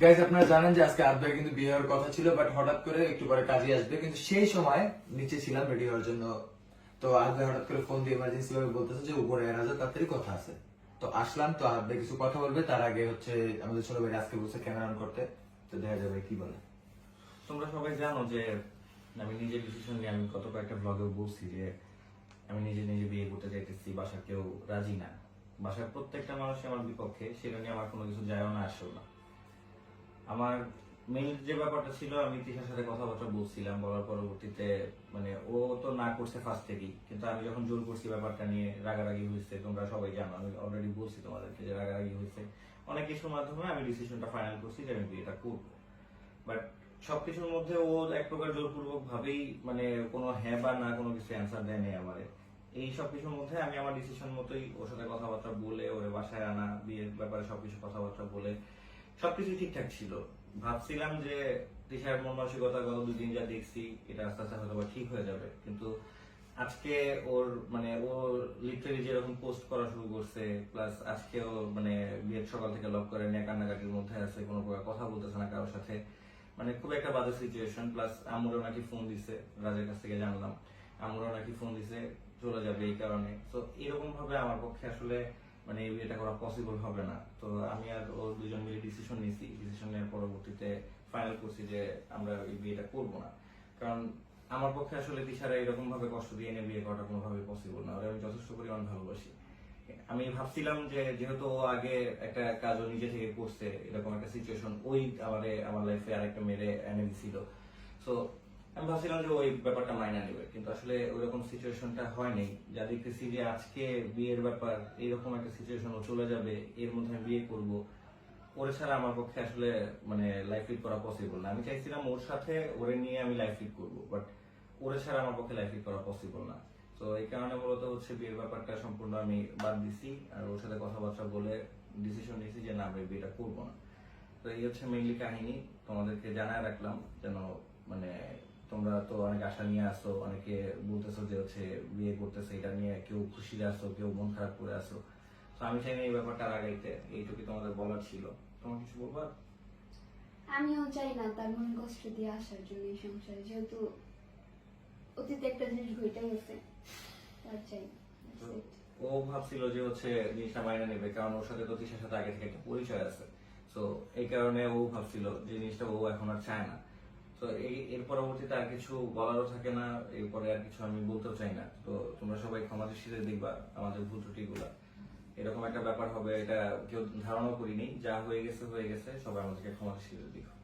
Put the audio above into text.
Guys আপনারা জানেন যে আজকে আট কিন্তু বিয়ে হওয়ার কথা ছিল বাট হঠাৎ করে একটু পরে কাজে আসবে। কিন্তু সেই সময় নিচে ছিলাম রেডি হওয়ার জন্য। তো আট হঠাৎ করে ফোন দিয়ে ইমার্জেন্সি ভাবে বলতেছে যে, উপরে এর হাজার তাড়াতাড়ি কথা আছে। তো আসলাম, তো আট কিছু কথা বলবে। তার আগে হচ্ছে আমাদের ছোট ভাই আজকে বলছে ক্যামেরা অন করতে। তো দেখা যাবে কি বলে। তোমরা সবাই জানো যে, আমি নিজের ডিসিশন নিয়ে আমি কত কয়েকটা ব্লগে বলছি যে, আমি নিজে নিজে বিয়ে করতে চাইতেছি বাসা কেউ রাজি না। বাসার প্রত্যেকটা মানুষই আমার বিপক্ষে, সেটা নিয়ে আমার কোনো কিছু যায়ও না, আসেও না। আমার মেইন যে ব্যাপারটা ছিল, আমি তিশার সাথে কথাবার্তা বলছিলাম, বলার পরবর্তীতে মানে ও তো না করছে ফার্স্ট থেকেই, কিন্তু আমি যখন জোর করছি ব্যাপারটা নিয়ে রাগারাগি হয়েছে, তোমরা সবাই জানো, আমি অলরেডি বলছি তোমাদেরকে যে রাগারাগি হয়েছে। অনেক কিছুর মাধ্যমে আমি ডিসিশনটা ফাইনাল করছি যে আমি বিয়েটা করব। বাট সবকিছুর মধ্যে ও এক প্রকার জোরপূর্বক ভাবেই মানে কোনো হ্যাঁ বা না কোনো কিছু অ্যান্সার দেয় নাই আমারে। এই সব কিছুর মধ্যে আমি আমার ডিসিশন মতোই ওর সাথে কথাবার্তা বলে, ওর বাসায় আনা, বিয়ের ব্যাপারে সবকিছু কথাবার্তা বলে সবকিছু ঠিকঠাক ছিল। ভাবছিলাম যে দিশার মন মানসিকতা গত দুদিন যা দেখছি, এটা আস্তে আস্তে হয়তো ঠিক হয়ে যাবে। কিন্তু আজকে ওর মানে ও লিটারি যেরকম পোস্ট করা শুরু করছে প্লাস আজকে ও মানে বিয়ের সকাল থেকে লক করে নিয়ে কান্নাকাটির মধ্যে আছে, কোনো প্রকার কথা বলতেছে না কারোর সাথে। মানে খুব একটা বাজে সিচুয়েশন প্লাস আমরাও নাকি ফোন দিছে, রাজের কাছ থেকে জানলাম। আমরাও নাকি ফোন দিছে, চলে যাবে এই কারণে। তো এরকম ভাবে আমার পক্ষে আসলে মানে বিয়েটা করা পসিবল হবে না। তো আমি আর ও দুজন মিলে ডিসিশন নিয়েছি ডিসিশন নেওয়ার পরবর্তীতে ফাইনাল করছি যে আমরা এই বিয়েটা করব না। কারণ আমার পক্ষে আসলে দিশারা এরকম ভাবে কষ্ট দিয়ে এনে বিয়ে করাটা কোনোভাবে পসিবল না। ওরা আমি যথেষ্ট পরিমাণ ভালোবাসি। আমি ভাবছিলাম যে যেহেতু ও আগে একটা কাজও নিজে থেকে করছে, এরকম একটা সিচুয়েশন ওই আমারে, আমার লাইফে আরেকটা মেরে এনে দিছিল। সো আমি ভাবছিলাম যে ওই ব্যাপারটা মাইনা নেবে, কিন্তু আসলে ওইরকম সিচুয়েশনটা হয়নি। যা দেখতেছি যে আজকে বিয়ের ব্যাপার এরকম একটা সিচুয়েশন চলে যাবে, এর মধ্যে আমি বিয়ে করব, ওরে ছাড়া আমার পক্ষে আসলে মানে লাইফ লিড করা পসিবল না। আমি চাইছিলাম ওর সাথে, ওরে নিয়ে আমি লাইফ লিড করব বাট ওরে ছাড়া আমার পক্ষে লাইফ লিড করা পসিবল না। তো এই কারণে মূলত হচ্ছে বিয়ের ব্যাপারটা সম্পূর্ণ আমি বাদ দিছি, আর ওর সাথে কথাবার্তা বলে ডিসিশন নিয়েছি যে না আমি বিয়েটা করব না। তো এই হচ্ছে মেইনলি কাহিনী, তোমাদেরকে জানায় রাখলাম, যেন মানে তোমরা তো অনেক আশা নিয়ে আসো অনেকে বলতেছো যে হচ্ছে বিয়ে করতেছে এটা নিয়ে কেউ খুশিতে আসো কেউ মন খারাপ করে আসো। তো আমি চাই না এই ব্যাপারটা আগাইতে এইটুকু তোমাদের বলার ছিল। তোমার কিছু বলবা আমিও চাই না তার মনে কষ্ট দিয়ে আসার জন্য এই সংসারে যেহেতু অতীতে একটা জিনিস ঘটে গেছে তার চাই ও ভাবছিল যে হচ্ছে জিনিসটা মাইনে নেবে কারণ ওর সাথে তো তিশার সাথে আগে থেকে একটা পরিচয় আছে। তো এই কারণে ও ভাবছিল যে জিনিসটা ও এখন আর চায় না। তো এই, এর পরবর্তীতে আর কিছু বলারও থাকে না, এরপরে আর কিছু আমি বলতেও চাই না। তো তোমরা সবাই ক্ষমা দৃষ্টিতে দেখবা আমাদের ভুল ত্রুটিগুলা। এরকম একটা ব্যাপার হবে, এটা কেউ ধারণা করিনি। যা হয়ে গেছে হয়ে গেছে, সবাই আমাদেরকে ক্ষমা দৃষ্টিতে দেখো।